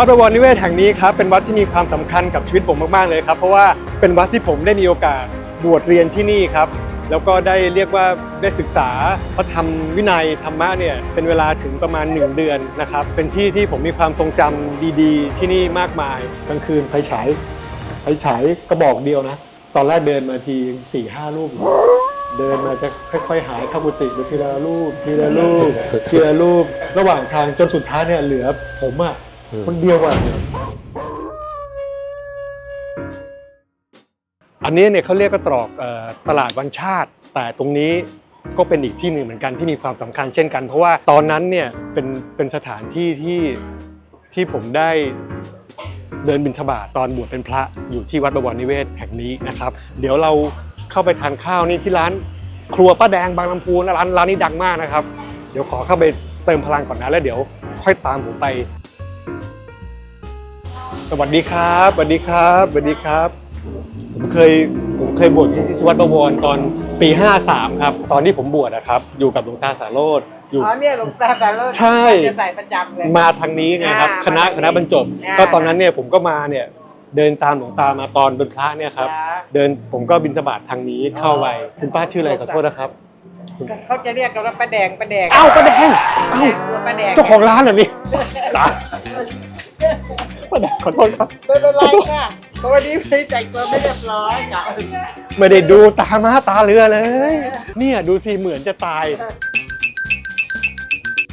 วัดบวรนิเวศแห่งนี้ครับเป็นวัดที่มีความสำคัญกับชีวิตผมมากๆเลยครับ เพราะว่าเป็นวัดที่ผมได้มีโอกาสบวชเรียนที่นี่ครับแล้วก็ได้เรียกว่าได้ศึกษาพระธรรมวินัยธรรมะเนี่ยเป็นเวลาถึงประมาณ 1 เดือนนะครับ เป็นที่ที่ผมมีความทรงจำดีๆ ที่นี่มากมายกลางคืนไฟฉายไฟฉายกระบอกเดียวนะ ตอนแรกเดินมาทีสี่ห้ารูปเดินมาจะค่อยๆ หายเข้ากุฏิไปทีละรูปทีละรูปทีละรูประหว่างทางจนสุดท้ายเนี่ยเหลือผมอะ คนเดียวอะอันนี้เนี่ยเขาเรียกก็ตรอกตลาดวันชาติ แต่ตรงนี้ก็เป็นอีกที่หนึ่งเหมือนกันที่มีความสำคัญเช่นกัน เพราะว่าตอนนั้นเนี่ยเป็นเป็นสถานที่ที่ที่ผมได้เดินบิณฑบาตตอนบวชเป็นพระอยู่ที่วัดบวรนิเวศแห่งนี้นะครับ เดี๋ยวเราเข้าไปทานข้าวนี่ที่ร้านครัวป้าแดงบางลำพูนะร้านร้านนี้ดังมากนะครับ เดี๋ยวขอเข้าไปเติมพลังก่อนนะแล้วเดี๋ยวค่อยตามผมไป สวัสดีครับสวัสดีครับสวัสดีครับ ผมเคยผมเคยบวชที่วัดประวรตอนปี 53 ครับ ตอนที่ผมบวชนะครับ อยู่กับหลวงตาสาโรธอยู่ อ๋อเนี่ยหลวงตาแต่เลิศใช่ จะใส่ประจำเลย มาทางนี้ไงครับ อ่าคณะมาทางนี้คณะบรรจบ อ่า ก็ตอนนั้นเนี่ยผมก็มาเนี่ยเดินตามหลวงตามาตอนเป็นพระเนี่ยครับจ้าเดินผมก็บินสบาททางนี้เข้าไปคุณป้าชื่ออะไรขอโทษนะครับเขาจะเรียกกันว่าป้าแดงป้าแดงเอ้าป้าแดงเอ้าคือป้าแดงเจ้าของร้านเหรอนี่ตายป้าแดง ขอโทษครับ ไม่เป็นไรค่ะเพราะวันนี้ไม่แต่งตัวไม่เรียบร้อยจ้ะไม่ได้ดูตามาตาเรือเลย เนี่ยดูสิเหมือนจะตาย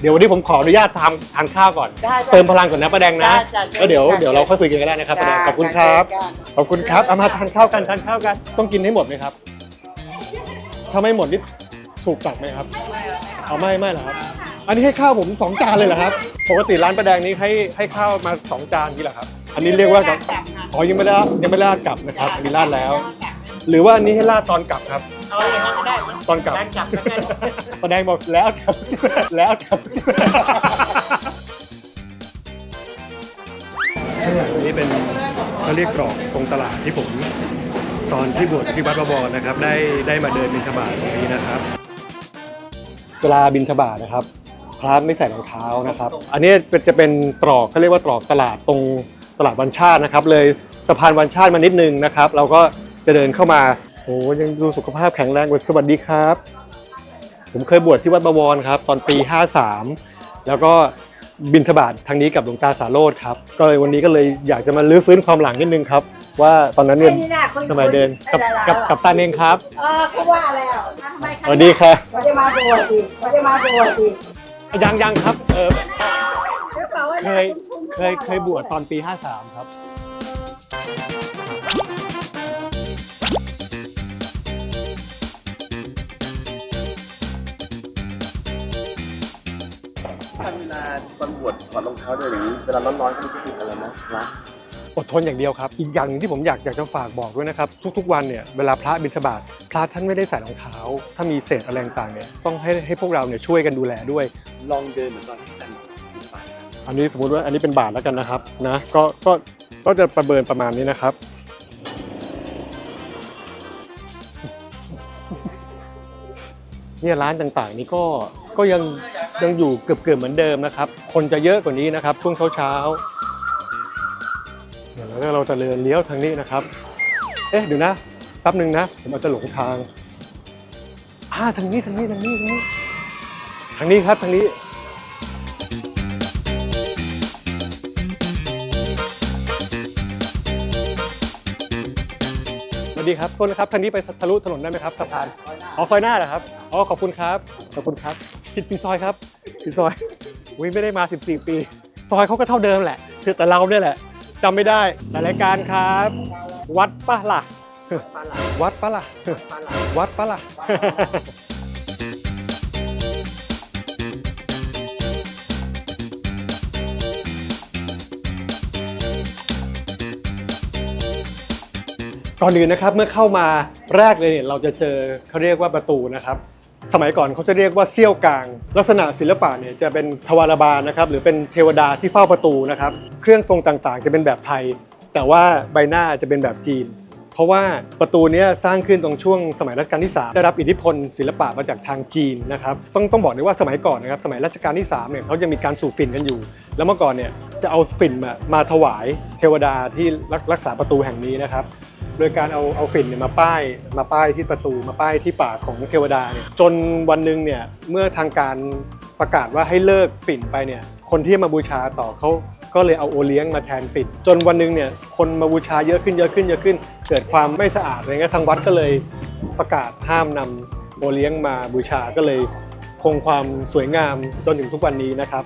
เดี๋ยววันนี้ผมขออนุญาตทานทานข้าวก่อน ได้จ้ะ เติมพลังก่อนนะป้าแดงนะจ้ะจ้ะแล้วเดี๋ยวจ้ะเดี๋ยวเราค่อยคุยกันก็ได้นะครับป้าแดงขอบคุณครับ จ้ะ ขอบคุณครับเอามาทานข้าวกันทานข้าวกัน ต้องกินให้หมดไหมครับ ถ้าไม่หมดนี่ถูกปรับไหมครับ เอาไม่ไม่เหรอครับ อันนี้ให้ข้าวผมสองจานเลยเหรอครับ ปกติร้านป้าแดงนี้ให้ให้ข้าวมาสองจานนี่เหรอครับ อันนี้เรียกว่ากับจับค่ะอ๋อยังไม่ได้ยังไม่ได้ราดกลับนะครับ อันนี้ราดแล้ว หรือว่าอันนี้ให้ราดตอนกลับครับ เอาอย่างนั้นก็ได้มั้ยตอนกลับตอนกลับแล้วกันป้าแดงบอกแล้วกลับ แล้วกลับอันนี้เป็นเขาเรียกกรอกตรงตลาดที่ผม ตอนที่บวชที่วัดประบรนะครับ ได้ได้มาเดินบิณฑบาตตรงนี้นะครับ เวลาบิณฑบาตนะครับ พระไม่ใส่รองเท้านะครับ อันนี้เป็นจะเป็นตรอกเขาเรียกว่าตรอกตลาดตรงตลาดวันชาตินะครับ เลยสะพานวันชาติมานิดนึงนะครับ เราก็จะเดินเข้ามาโอ้ยังดูสุขภาพแข็งแรงสวัสดีครับ ผมเคยบวชที่วัดบวรครับ ตอนปี 53 แล้วก็บินทบาททางนี้กับหลวงตาสาโรธครับ ก็เลยวันนี้ก็เลยอยากจะมาลื้อฟื้นความหลังนิดนึงครับ ว่าตอนนั้นเนี่ยนี่น่ะคุณสมัยเดินกับกับกับตาเองครับเออเขาว่าแล้วทำไมสวัสดีครับเขาจะมาบวชอีกเขาจะมาบวชอีก ยังยังครับเออหรือเปล่าว่าเคยเคยเคยบวชตอนปี 53 ครับถ้าเวลาตอนบวชถอดรองเท้าด้วยหรือเวลาร้อนๆก็มีเทคนิคอะไรไหมนะ อดทนอย่างเดียวครับ อีกอย่างหนึ่งที่ผมอยากอยากจะฝากบอกด้วยนะครับ ทุกๆวันเนี่ยเวลาพระบิณฑบาตพระท่านไม่ได้ใส่รองเท้า ถ้ามีเศษอะไรต่างๆเนี่ยต้องให้ให้พวกเราเนี่ยช่วยกันดูแลด้วย ลองเดินเหมือนตอนที่แต่งบิณฑบาตอันนี้สมมุติว่าอันนี้เป็นบาทแล้วกันนะครับนะก็ก็ก็จะประเมินประมาณนี้นะครับเนี่ยร้านต่างๆ นี้ก็ก็ยังยังอยู่เกือบเกือบๆเหมือนเดิมนะครับ คนจะเยอะกว่านี้นะครับ ช่วงเช้าๆเดี๋ยว แล้วเราจะเดินเลี้ยวทางนี้นะครับ เอ๊ะเดี๋ยวนะแป๊บหนึ่งนะ ผมอาจจะหลงทางอ่าทางนี้ทางนี้ทางนี้ทางนี้ทางนี้ครับทางนี้สวัสดีครับโทษนะครับทางนี้ไปทะลุถนนได้ไหมครับสะพานอ๋อซอยหน้าเหรอครับอ๋อขอบคุณครับขอบคุณครับผิดปีซอยครับผิดซอยวิไม่ได้มา 14 ปี ซอยเขาก็เท่าเดิมแหละคือแต่เราเนี่ยแหละ จำไม่ได้แต่รายการครับ วัดปะล่ะ วัดปะล่ะ วัดปะล่ะ ก่อนอื่นนะครับเมื่อเข้ามาแรกเลยเนี่ยเราจะเจอเขาเรียกว่าประตูนะครับ สมัยก่อนเขาจะเรียกว่าเซี่ยวกลาง ลักษณะศิลปะเนี่ยจะเป็นทวารบาลนะครับหรือเป็นเทวดาที่เฝ้าประตูนะครับ เครื่องทรงต่างๆ จะเป็นแบบไทย แต่ว่าใบหน้าจะเป็นแบบจีน เพราะว่าประตูนี้สร้างขึ้นตรงช่วงสมัยรัชกาลที่ 3 ได้รับอิทธิพลศิลปะมาจากทางจีนนะครับต้องต้องบอกเลยว่าสมัยก่อนนะครับสมัยรัชกาลที่3เนี่ยเขายังมีการสูบฝิ่นกันอยู่ แล้วเมื่อก่อนเนี่ยจะเอาฝิ่นมามาถวายเทวดาที่รักษาประตูแห่งนี้นะครับ โดยการเอาเอาฝิ่นเนี่ยมาป้ายมาป้ายที่ประตูมาป้ายที่ปากของเทวดาเนี่ยจนวันหนึ่งเนี่ยเมื่อทางการประกาศว่าให้เลิกฝิ่นไปเนี่ยคนที่มาบูชาต่อเขาก็เลยเอาโอเลี้ยงมาแทนฝิ่นจนวันหนึ่งเนี่ยคนมาบูชาเยอะขึ้นเยอะขึ้นเยอะขึ้น เกิดความไม่สะอาดอะไรเงี้ยทางวัดก็เลยประกาศห้ามนำโอเลี้ยงมาบูชาก็เลยคงความสวยงามจนถึงทุกวันนี้นะครับ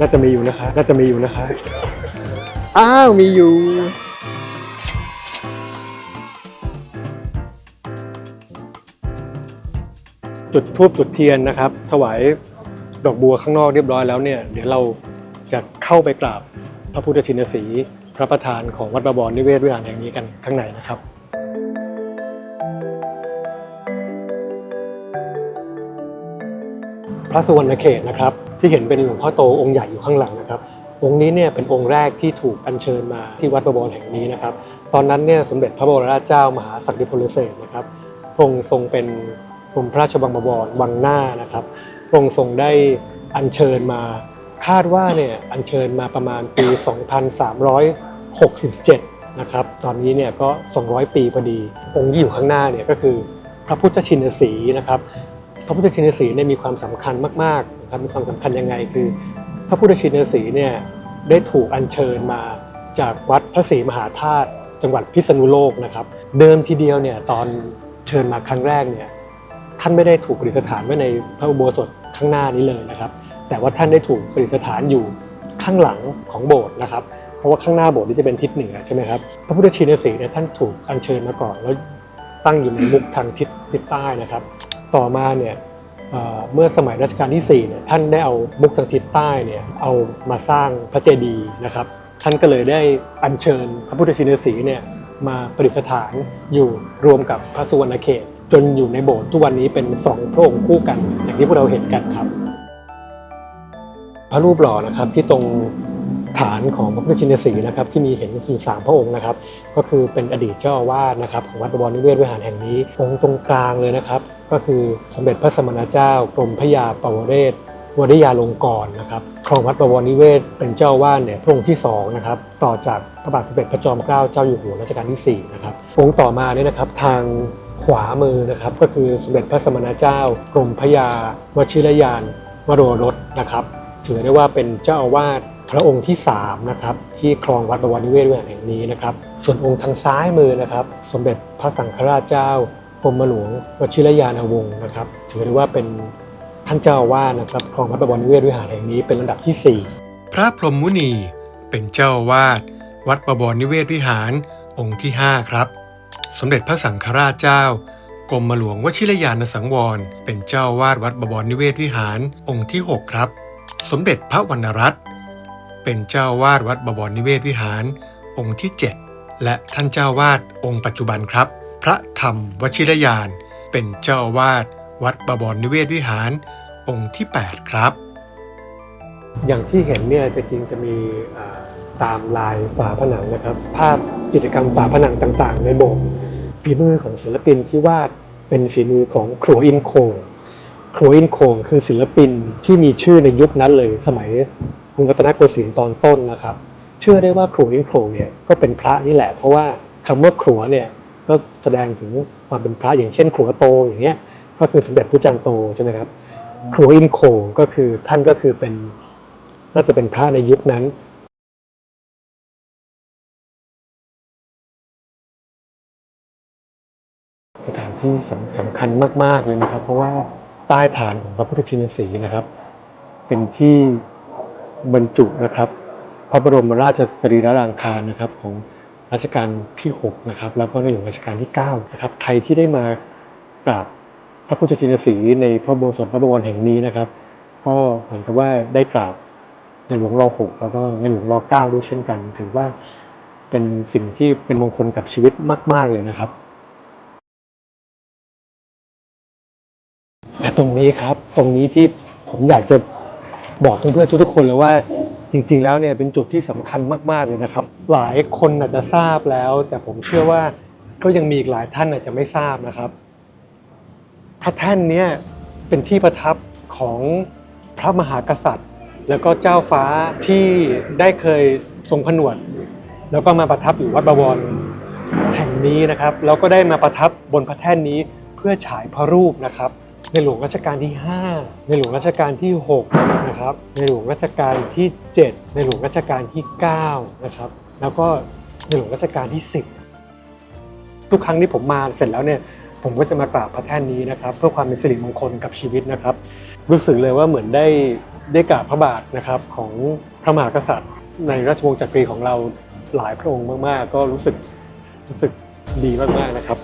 น่าจะมีอยู่นะคะ น่าจะมีอยู่นะคะ อ้าว มีอยู่ จุดทูบจุดเทียนนะครับ ถวายดอกบัวข้างนอกเรียบร้อยแล้วเนี่ย เดี๋ยวเราจะเข้าไปกราบพระพุทธชินสีห์พระประธานของวัดบวรนิเวศวิหารแห่งนี้กันข้างในนะครับพระสุวรรณเขตนะครับ ที่เห็นเป็นหลวงพ่อโตองค์ใหญ่อยู่ข้างหลังนะครับ องค์นี้เนี่ยเป็นองค์แรกที่ถูกอัญเชิญมาที่วัดประบรแห่งนี้นะครับ ตอนนั้นเนี่ยสมเด็จพระบรมราชเจ้ามหาสักดิพลเสนนะครับพระองค์ทรงเป็นกรมพระราชบังบวรวังหน้านะครับพระองค์ทรงได้อัญเชิญมาคาดว่าเนี่ยอัญเชิญมาประมาณปี 2367 นะครับ ตอนนี้เนี่ยก็ 200 ปีพอดี องค์ที่อยู่ข้างหน้าเนี่ยก็คือพระพุทธชินสีนะครับ พระพุทธชินสีเนี่ยมีความสำคัญมาก ครับมีความสำคัญยังไงคือ พระพุทธชินสีเนี่ยได้ถูกอัญเชิญมาจากวัดพระศรีมหาธาตุจังหวัดพิษณุโลกนะครับ เดิมทีเดียวเนี่ยตอนเชิญมาครั้งแรกเนี่ยท่านไม่ได้ถูกประดิษฐานไว้ในพระอุโบสถข้างหน้านี้เลยนะครับ แต่ว่าท่านได้ถูกประดิษฐานอยู่ข้างหลังของโบสถ์นะครับ เพราะว่าข้างหน้าโบสถ์นี่จะเป็นทิศเหนือใช่ไหมครับพระพุทธชินสีเนี่ยท่านถูกอัญเชิญมาก่อนแล้วตั้งอยู่ในมุกทางทิศทิศใต้นะครับ ต่อมาเนี่ย เมื่อสมัยรัชกาลที่4เนี่ยท่านได้เอามุกทางทิศใต้เนี่ยเอามาสร้างพระเจดีย์นะครับ ท่านก็เลยได้อัญเชิญพระพุทธชินสีเนี่ยมาประดิษฐานอยู่รวมกับพระสุวรรณเขต จนอยู่ในโบสถ์ทุกวันนี้เป็นสองพระองค์คู่กัน อย่างที่พวกเราเห็นกันครับ พระรูปหล่อนะครับที่ตรง ฐานของพระพุทธชินสีห์นะครับที่มีเห็นอยู่สามพระองค์นะครับ ก็คือเป็นอดีตเจ้าอาวาสนะครับของวัดบวรนิเวศวิหารแห่งนี้องค์ตรงกลางเลยนะครับ ก็คือสมเด็จพระสมณเจ้ากรมพระยาปวเรศวริยาลงกรณ์นะครับครองวัดบวรนิเวศเป็นเจ้าวาสเนี่ยพระองค์ที่สองนะครับต่อจากพระบาทสมเด็จพระจอมเกล้าเจ้าอยู่หัวรัชกาลที่สี่นะครับองค์ต่อมาเนี่ยนะครับทางขวามือนะครับก็คือสมเด็จพระสมณเจ้ากรมพระยาวชิรยานวโรรสนะครับถือได้ว่าเป็นเจ้าอาวาส พระองค์ที่3นะครับที่ครองวัดบวรนิเวศวิหารแห่งนี้นะครับ ส่วนองค์ทางซ้ายมือนะครับ สมเด็จพระสังฆราชเจ้ากรมหลวงวชิรยานวงศ์นะครับ ถือได้ว่าเป็นท่านเจ้าวาสนะครับครองวัดบวรนิเวศวิหารแห่งนี้เป็นลำดับที่ 4 พระพรหมมุนีเป็นเจ้าวาสวัดประบรนิเวศวิหารองค์ที่ 5 ครับ สมเด็จพระสังฆราชเจ้ากรมหลวงวชิรยานสังวร เป็นเจ้าวาสวัดประบรนิเวศวิหารองค์ที่ 6 ครับ สมเด็จพระวรรณรัตน์ เป็นเจ้าวาสวัดบวรนิเวศวิหาร องค์ที่ 7 และท่านเจ้าวาสองค์ปัจจุบันครับ พระธรรมวชิรยาน เป็นเจ้าวาสวัดบวรนิเวศวิหาร องค์ที่ 8 ครับ อย่างที่เห็นเนี่ยจะจริงจะมีตามลายฝาผนังนะครับ ภาพกิจกรรมฝาผนังต่างๆ ในโบสถ์ฝีมือของศิลปินที่วาดเป็นฝีมือของครัวอินโคงครัวอินโคงคือศิลปินที่มีชื่อในยุคนั้นเลยสมัย รุงรัตนโกสินทร์ตอนต้นนะครับ เชื่อได้ว่าครัวอินโคงเนี่ยก็เป็นพระนี่แหละ เพราะว่าคำว่าครัวเนี่ยก็แสดงถึงความเป็นพระอย่างเช่นครัวโตอย่างเงี้ยก็คือสมเด็จพระจันทร์โตใช่ไหมครับครัวอินโคงก็คือท่านก็คือเป็นน่าจะเป็นพระในยุคนั้นสถานที่สำสำคัญมาก ๆ เลยนะครับ เพราะว่าใต้ฐานของพระพุทธชินสีห์นะครับ เป็นที่ บรรจุนะครับ พระบรมราชสรีระรางคารนะครับของรัชกาลที่6นะครับแล้วก็ในหลวงรัชกาลที่9นะครับใครที่ได้มากราบพระพุทธชินสีในพระอุโบสถพระบวรแห่งนี้นะครับ ก็เหมือนกับว่าได้กราบในหลวงรอหกแล้วก็ในหลวงรอเก้าด้วยเช่นกัน ถือว่าเป็นสิ่งที่เป็นมงคลกับชีวิตมาก ๆเลยนะครับและตรงนี้ครับ ตรงนี้ที่ผมอยากจะ บอกเพื่อนๆทุกๆคนเลยว่าจริงๆ แล้วเนี่ยเป็นจุดที่สำคัญมากๆเลยนะครับ หลายคนอาจจะทราบแล้ว แต่ผมเชื่อว่าก็ยังมีอีกหลายท่านอาจจะไม่ทราบนะครับ พระแท่นเนี่ยเป็นที่ประทับของพระมหากษัตริย์ แล้วก็เจ้าฟ้าที่ได้เคยทรงผนวด แล้วก็มาประทับอยู่วัดบวรแห่งนี้นะครับ แล้วก็ได้มาประทับบนพระแท่นนี้เพื่อฉายพระรูปนะครับ ในหลวงรัชกาลที่ 5 ในหลวงรัชกาลที่ 6 นะครับ ในหลวงรัชกาลที่ 7 ในหลวงรัชกาลที่ 9 นะครับ แล้วก็ในหลวงรัชกาลที่ 10 ทุกครั้งที่ผมมาเสร็จแล้วเนี่ยผมก็จะมากราบพระแท่นนี้นะครับ เพื่อความเป็นสิริมงคลกับชีวิตนะครับ รู้สึกเลยว่าเหมือนได้ได้กราบพระบาทนะครับของพระมหากษัตริย์ ในราชวงศ์จักรีของเราหลายพระองค์มาก ๆ ก็รู้สึกรู้สึกดีมาก ๆ นะครับ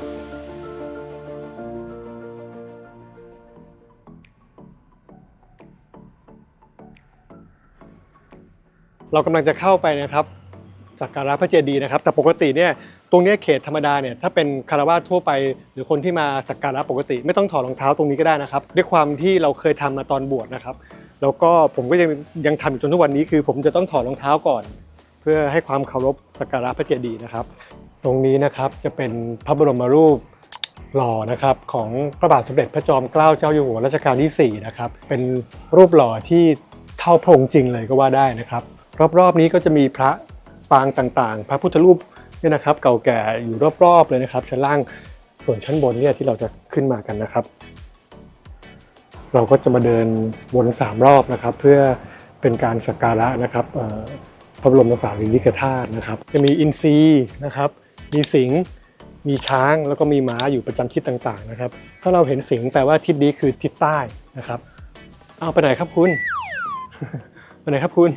เรากำลังจะเข้าไปนะครับสักการะพระเจดีย์นะครับ แต่ปกติเนี่ยตรงนี้เขตธรรมดาเนี่ยถ้าเป็นคารวะทั่วไป หรือคนที่มาสักการะปกติ ไม่ต้องถอดรองเท้าตรงนี้ก็ได้นะครับ ด้วยความที่เราเคยทำมาตอนบวชนะครับ แล้วก็ผมก็ยังยังทำอยู่จนทุกวันนี้คือ ผมจะต้องถอดรองเท้าก่อน เพื่อให้ความเคารพสักการะพระเจดีย์นะครับ ตรงนี้นะครับจะเป็นพระบรมรูปหล่อนะครับของพระบาทสมเด็จพระจอมเกล้าเจ้าอยู่หัวรัชกาลที่4นะครับเป็นรูปหล่อที่เท่าพระองค์จริงเลยก็ว่าได้นะครับ รอบๆนี้ก็จะมีพระปางต่างๆ พระพุทธรูปเนี่ยนะครับ เก่าแก่อยู่รอบๆเลยนะครับ ชั้นล่างส่วนชั้นบนเนี่ยที่เราจะขึ้นมากันนะครับ เราก็จะมาเดินวนสามรอบนะครับ เพื่อเป็นการสักการะนะครับพระบรมสารีริกธาตุนะครับ จะมีอินทรีนะครับ มีสิงห์มีช้างแล้วก็มีม้าอยู่ประจำทิศต่างๆนะครับ ถ้าเราเห็นสิงห์แปลว่าทิศนี้คือทิศใต้นะครับ เอาไปไหนครับคุณ ไปไหนครับคุณ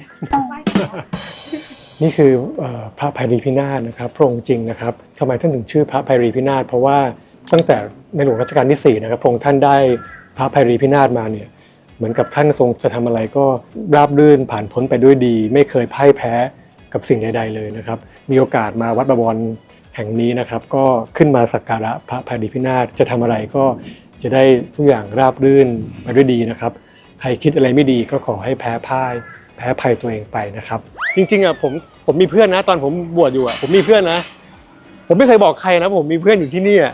นี่คือเอ่อพระภัยรีพินาศนะครับพระองค์จริงนะครับทำไมท่านถึงชื่อพระภัยรีพินาศเพราะว่าตั้งแต่ในหลวงรัชกาลที่4นะครับพระองค์ท่านได้พระภัยรีพินาศมาเนี่ยเหมือนกับท่านทรงจะทำอะไรก็ราบรื่นผ่านพ้นไปด้วยดี ไม่เคยพ่ายแพ้กับสิ่งใด ๆ เลยนะครับ มีโอกาสมาวัดบวรแห่งนี้นะครับ ก็ขึ้นมาสักการะพระภัยรีพินาศจะทำอะไรก็จะได้ทุกอย่างราบรื่นไปด้วยดีนะครับ ใครคิดอะไรไม่ดีก็ขอให้แพ้พ่าย แพ้ภัยตัวเองไปนะครับ จริงๆอะผมผมมีเพื่อนนะ ตอนผมบวชอยู่อะผมมีเพื่อนนะ ผมไม่เคยบอกใครนะ ผมมีเพื่อนอยู่ที่นี่อะ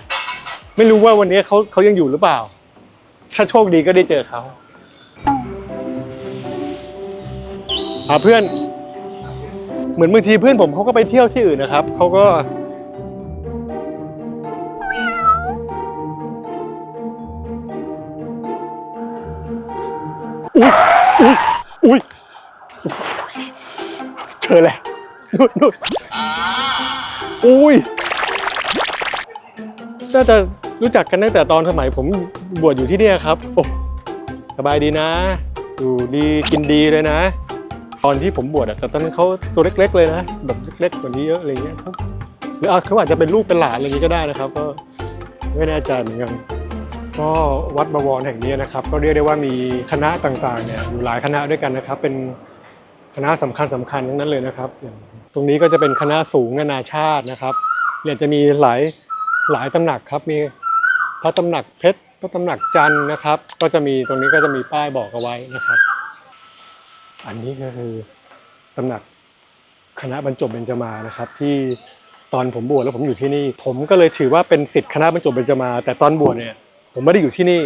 ไม่รู้ว่าวันนี้เขาเขายังอยู่หรือเปล่าถ้าโชคดีก็ได้เจอเขาหาเพื่อน เหมือนบางทีเพื่อนผมเขาก็ไปเที่ยวที่อื่นนะครับเขาก็ อุ้ยอุ้ยอุ้ยเจอแล้วนุดนุดอุ้ยน่าจะรู้จักกันตั้งแต่ตอนสมัยผมบวชอยู่ที่เนี่ยครับ โอ้สบายดีนะ อยู่ดีกินดีเลยนะ ตอนที่ผมบวชอะแต่ตอนนั้นเขาตัวเล็ก ๆ เลยนะ แบบเล็กๆกว่านี้เยอะอะไรเงี้ยครับหรืออาเขาอาจจะเป็นลูกเป็นหลานอะไรอย่างงี้ก็ได้นะครับ ก็ไม่แน่ใจเหมือนกัน ก็วัดบวรแห่งนี้นะครับ ก็เรียกได้ว่ามีคณะต่างๆเนี่ยอยู่หลายคณะด้วยกันนะครับ เป็นคณะสำคัญสำคัญทั้งนั้นเลยนะครับอย่างตรงนี้ก็จะเป็นคณะสูงนานาชาตินะครับเนี่ยจะมีหลายหลายตำหนักครับมีพระตำหนักเพชรพระตำหนักจันทร์นะครับ ก็จะมีตรงนี้ก็จะมีป้ายบอกเอาไว้นะครับ อันนี้ก็คือตำหนักคณะบรรจบเบญจมานะครับ ที่ตอนผมบวชแล้วผมอยู่ที่นี่ ผมก็เลยถือว่าเป็นสิทธิ์คณะบรรจบเบญจมา แต่ตอนบวชเนี่ย ผมไม่ได้อยู่ที่นี่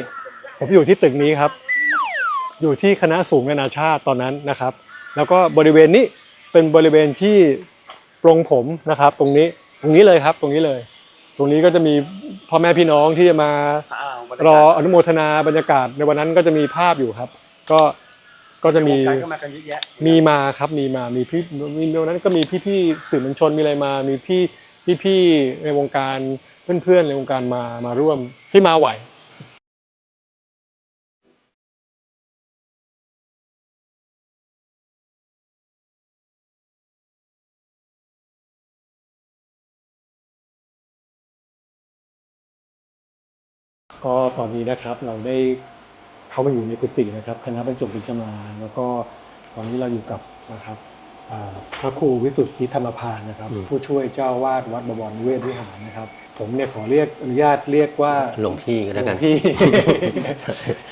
ผมอยู่ที่ตึกนี้ครับ อยู่ที่คณะสูงนานาชาติตอนนั้นนะครับ แล้วก็บริเวณนี้เป็นบริเวณที่ปรงผมนะครับ ตรงนี้ตรงนี้เลยครับ ตรงนี้เลย ตรงนี้ก็จะมีพ่อแม่พี่น้องที่จะมาอ้าวบรรรยากาอศอนุโมทนาบรรยากาศในวันนั้นก็จะมีภาพอยู่ครับ ก็ก็จะมี วงการก็มากันเยอะแยะมีมาครับมีมามีพี่มีวันนั้นก็มีพี่ๆสื่อมวลชนมีอะไรมา มีพี่พี่ๆในวงการเพื่อนๆในวงการมามาร่วมที่มาไหว ก็ตอนนี้นะครับเราได้เข้ามาอยู่ในกุฏินะครับ คณะบรรจบวิจมาแล้วก็ตอนนี้เราอยู่กับนะครับอ่าพระครูวิสุทธิธรรมพานนะครับอืมผู้ช่วยเจ้าวาดวัดบวรนิเวศวิหารนะครับ ผมเนี่ยขอเรียกอนุญาตเรียกว่าหลวงพี่ก็แล้วกันหลวงพี่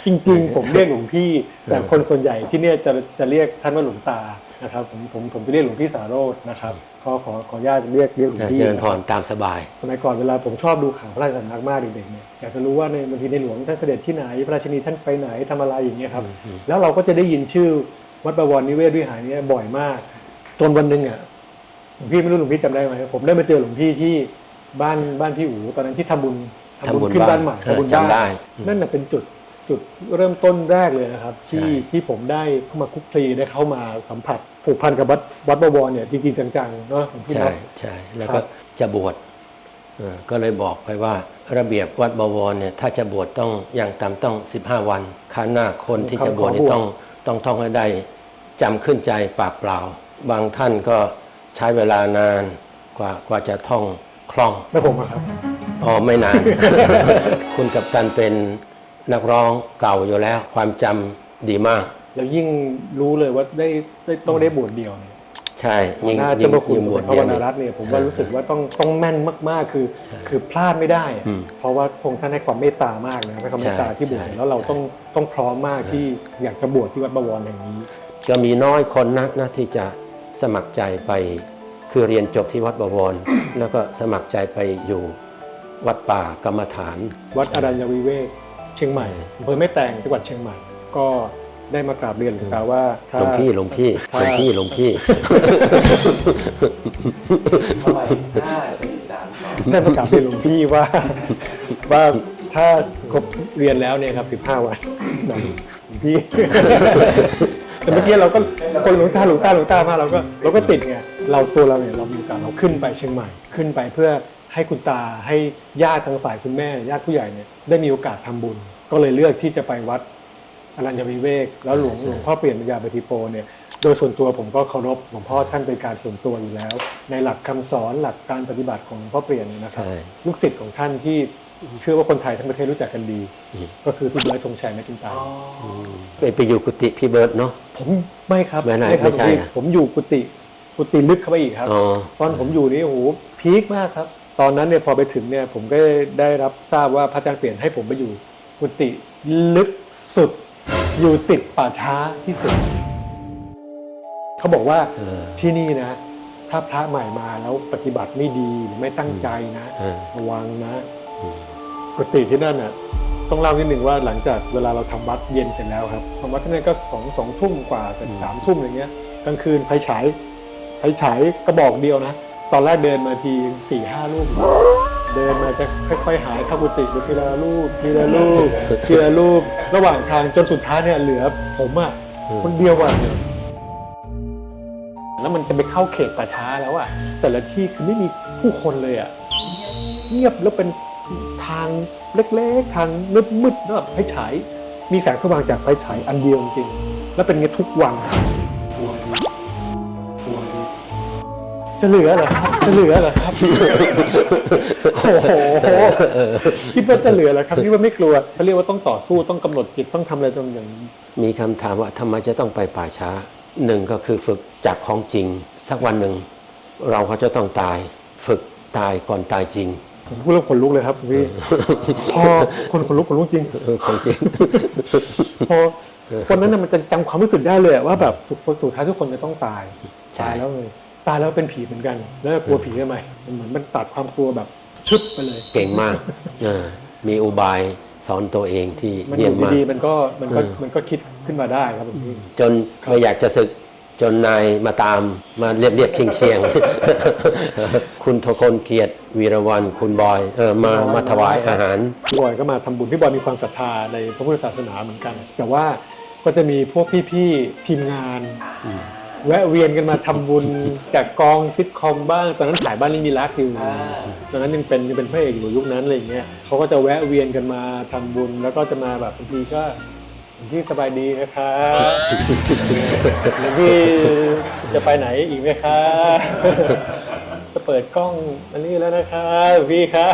จริงๆ ผมเรียกหลวงพี่ แต่คนส่วนใหญ่ที่เนี่ยจะจะเรียกท่านว่าหลวงตานะครับ ผมผมผมจะเรียกหลวงพี่สาโรจน์นะครับ ก็ขอขออนุญาตเรียกเรียกหลวงพี่เจริญพรตามสบาย สมัยก่อนเวลาผมชอบดูข่าวพระราชสำนักมากเด็กๆเนี่ยอยากจะรู้ว่าในบางทีในหลวงท่านเสด็จที่ไหน พระราชินีท่านไปไหนทำอะไรอย่างเงี้ยครับอืมแล้วเราก็จะได้ยินชื่อวัดบวรนิเวศวิหารเนี้บ่อยมาก จนวันหนึ่งอะหลวงพี่ไม่รู้หลวงพี่จำได้ไหมผมได้มาเจอหลวงพี่ที่บ้านบ้านพี่อู๋ตอนนั้นที่ทำบุญทำบุญขึ้นบ้าบ้านนใหม่เออทำบุญจำได้บ้านอืมนั่นน่ะเป็นจุด จุดเริ่มต้นแรกเลยนะครับ ที่ใช่ที่ผมได้เข้ามาคลุกคลีได้เข้ามาสัมผัสผูกพันกับวัดวัดบวรเนี่ยจริงๆจังๆเนาะหลวงพี่ใช่เนาะใช่แล้วคก็รับจะบวชเออก็เลยบอกไปว่าระเบียบวัดบวรเนี่ยถ้าจะบวชต้องอย่างต่ำต้อง 15 วันข้างหน้าคนที่จะบวชนี่ต้องต้องท่องให้ได้จำขึ้นใจปากเปล่า บางท่านก็ใช้เวลานานกว่ากว่าจะท่องคล่องแล้วผมอะครับอ๋อไม่นาน คุณกับตันเป็น นักร้องเก่าอยู่แล้ว ความจำดีมาก แล้วยิ่งรู้เลยว่าได้ได้ต้องได้บวชเดียวเนี่ยใช่ยิ่งหน้ายิ่เจ้างพระคุณยิ่งสบมวเด็ชจพระเดียววรรณนี่รัตน์เนี่ยผมว่ารู้สึกว่าต้องต้องแม่นมากๆ คือ คือพลาดไม่ได้อะอืม เพราะว่าพระองค์ท่านให้ความเมตตามากนะให้ความเมตตาใช่ที่บวชใช่ แล้วเราต้องต้องพร้อมมากที่อยากจะบวชที่วัดบวรแห่งนี้ ก็มีน้อยคนนักนะที่จะสมัครใจไป คือเรียนจบที่วัดบวร แล้วก็สมัครใจไปอยู่วัดป่ากรรมฐาน วัดอรัญญวิเวก เชียงใหม่อำเภอแม่แตงจังหวัดเชียงใหม่ ก็ได้มากราบเรียนหลวงตาว่าถ้า หลวงพี่หลวงพี่ถ้าหลวงพี่หลวงพี่ได้มากราบเรียนหลวงพี่ว่า ว่าถ้าครบเรียนแล้วเนี่ยครับ15วันนะหลวงพี่ แต่เมื่อกี้เราก็คนหลวงตาหลวงตาหลวงตามาเราก็เราก็ติดไงเราตัวเราเนี่ยเรามีโอกาสเราขึ้นไปเชียงใหม่ขึ้นไปเพื่อ ให้คุณตาให้ญาติทางฝ่ายคุณแม่ญาติผู้ใหญ่เนี่ยได้มีโอกาสทำบุญ ก็เลยเลือกที่จะไปวัดอรัญญวิเวก แล้วหลวงหลวงพ่อเปลี่ยนปัญญาปฏิโปเนี่ยโดยส่วนตัวผมก็เคารพหลวงพ่อท่านเป็นการส่วนตัวอยู่แล้ว ในหลักคำสอนหลักการปฏิบัติของหลวงพ่อเปลี่ยนเนยนะครับใช่ลูกศิษย์ของท่านที่เชื่อว่าคนไทยทั้งประเทศรู้จักกันดีอืมก็คือพี่เบิร์ดธงชัยแมคกินไตายไปไปอยู่กุฏิพี่เบิร์ดเนาะผมไม่ครับไม่ไหนครับไม่ใช่พี่นะผมอยู่กุฏิกุฏิลึกเข้าไปอีกครับอ๋อตอนผมอยู่นี่โอ้โหพีคมากครับ ตอนนั้นเนี่ยพอไปถึงเนี่ยผมก็ได้รับทราบว่าพระอาจารย์เปลี่ยนให้ผมไปอยู่กุฏิลึกสุด อยู่ติดป่าช้าที่สุด เขาบอกว่าเออที่นี่นะ ถ้าพระใหม่มาแล้วปฏิบัติไม่ดีหรือไม่ตั้งใจนะเออระวังนะอืมกุฏิที่นั่นน่ะต้องเล่านิดหนึ่งว่าหลังจากเวลาเราทำวัดเย็นเสร็จแล้วครับทำวัดที่นั่นก็สองสองทุ่มกว่าแต่สามทุ่มอย่างเงี้ยกลางคืนไฟฉายไฟฉายกระบอกเดียวนะ ตอนแรกเดินมาทีสี่ห้ารูป เดินมาจะค่อยๆหายเข้ากุฏิทีละรูปทีละรูปทีละรูป ระหว่างทางจนสุดท้ายเนี่ยเหลือผมอะคนเดียวอะแล้วมันจะไปเข้าเขตป่าช้าแล้วอะแต่ละที่คือไม่มีผู้คนเลยอะเงียบแล้วเป็นทางเล็กๆ ทางมืดๆแล้วแบบไฟฉายมีแสงสว่างจากไฟฉายอันเดียวจริงๆแล้วเป็นอย่างงี้ทุกวัน จะเหลือเหรอครับจะเหลือเหรอครับ โอ้โหคิดว่าจะเหลือเหรอครับคิดว่าไม่กลัวเขาเรียกว่าต้องต่อสู้ต้องกำหนดจิตต้องทำอะไรตรงอย่างนี้มีคำถามว่าทำไมจะต้องไปป่าช้าหนึ่งก็คือฝึกจากของจริง สักวันหนึ่ง เราก็จะต้องตาย ฝึกตายก่อนตายจริงผมพูดแล้วขนลุกเลยครับพี่พอคนขนลุกขนลุกจริงเออของจริงพอวันนั้นน่ะมันจะจำความรู้สึกได้เลยอะว่าแบบสุดสุดท้ายทุกคนจะต้องตายใช่ตายแล้วเลย ตายแล้วเป็นผีเหมือนกัน แล้วกลัวผีทำไมมันเหมือนมันตัดความกลัวแบบชึบไปเลยเก่งมากเออมีอุบายสอนตัวเองที่มันอเยี่ยมยู่มากดีๆมันก็มันก็เออมันก็คิดขึ้นมาได้ครับผมพี่จนไม่อยากจะศึกจนนายมาตามมาเรียบเรียบเคียงเคียงๆคุณโทคนเกียรติวีรวันคุณบอยเออมามาถวายอาหารพี่บอยก็มาทำบุญพี่บอยมีความศรัทธาในพระพุทธศาสนาเหมือนกัน แต่ว่าก็จะมีพวกพี่ๆทีมงาน แวะเวียนกันมาทำบุญจากกองซิทคอมบ้าง ตอนนั้นถ่ายบ้านลิงมีรักอยู่ตอนนั้นยังเป็นยังเป็นพระเอกอยู่ยุคนั้นอะไรอย่างเงี้ยเขาก็จะแวะเวียนกันมาทำบุญ แล้วก็จะมาแบบบางทีก็บางที่สบายดีนะครับบางที่จะไปไหนอีกไหมครับจะเปิดกล้องอันนี้แล้วนะครับพี่ครับ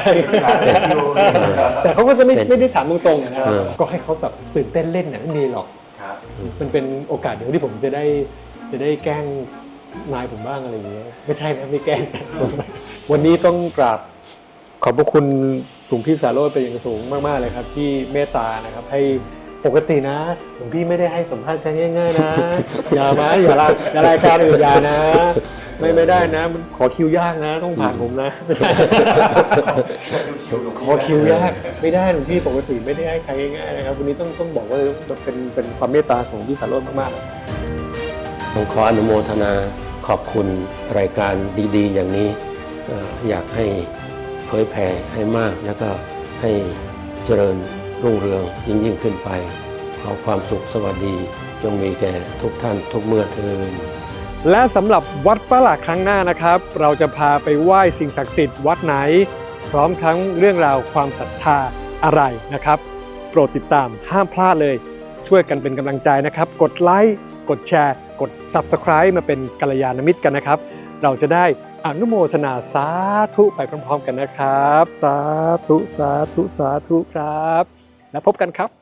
แต่เขาก็จะไม่เป็นไม่ได้ถามตรงๆนะครับเออก็ให้เขาแบบตื่นเต้นเล่นน่ะไม่มีหรอกมันเป็นโอกาสเดียวที่ผมจะได้ จะได้แกล้งนายผมบ้างอะไรอย่างเงี้ยไม่ใช่นะไม่แกล้ง วันนี้ต้องกราบขอบพระคุณหลวงพี่สาโรจน์เป็นอย่างสูงมากๆเลยครับ ที่เมตตานะครับให้ปกตินะหลวงพี่ไม่ได้ให้สัมภาษณ์กันง่ายๆนะ อย่ามาอย่าละอย่ารายการอื่นอย่านะ ไม่ไม่ได้นะมันขอคิวยากนะ ต้องผ่านผมนะไม่ได้ขอคิวยากไม่ได้หลวงพี่ปกติไม่ได้ให้ใครง่ายๆนะครับวันนี้ต้องต้องบอกว่าเป็นเป็นความเมตตาของพี่สารโรจน์มากๆ ผมขออนุโมทนาขอบคุณรายการดีๆ อย่างนี้เอ่ออยากให้เผยแผ่ให้มากแล้วก็ให้เจริญรุ่งเรืองยิ่งยิ่งขึ้นไป ขอความสุขสวัสดีจงมีแก่ทุกท่านทุกเมื่อเทินและสำหรับวัดประหลาดครั้งหน้านะครับ เราจะพาไปไหว้สิ่งศักดิ์สิทธิ์วัดไหน พร้อมทั้งเรื่องราวความศรัทธาอะไรนะครับ โปรดติดตามห้ามพลาดเลย ช่วยกันเป็นกำลังใจนะครับ กดไลค์กดแชร์ กด Subscribe มาเป็นกัลยาณมิตรกันนะครับ เราจะได้อนุโมทนาสาธุไปพร้อมๆกันนะครับ สาธุ สาธุ สาธุครับ แล้วพบกันครับ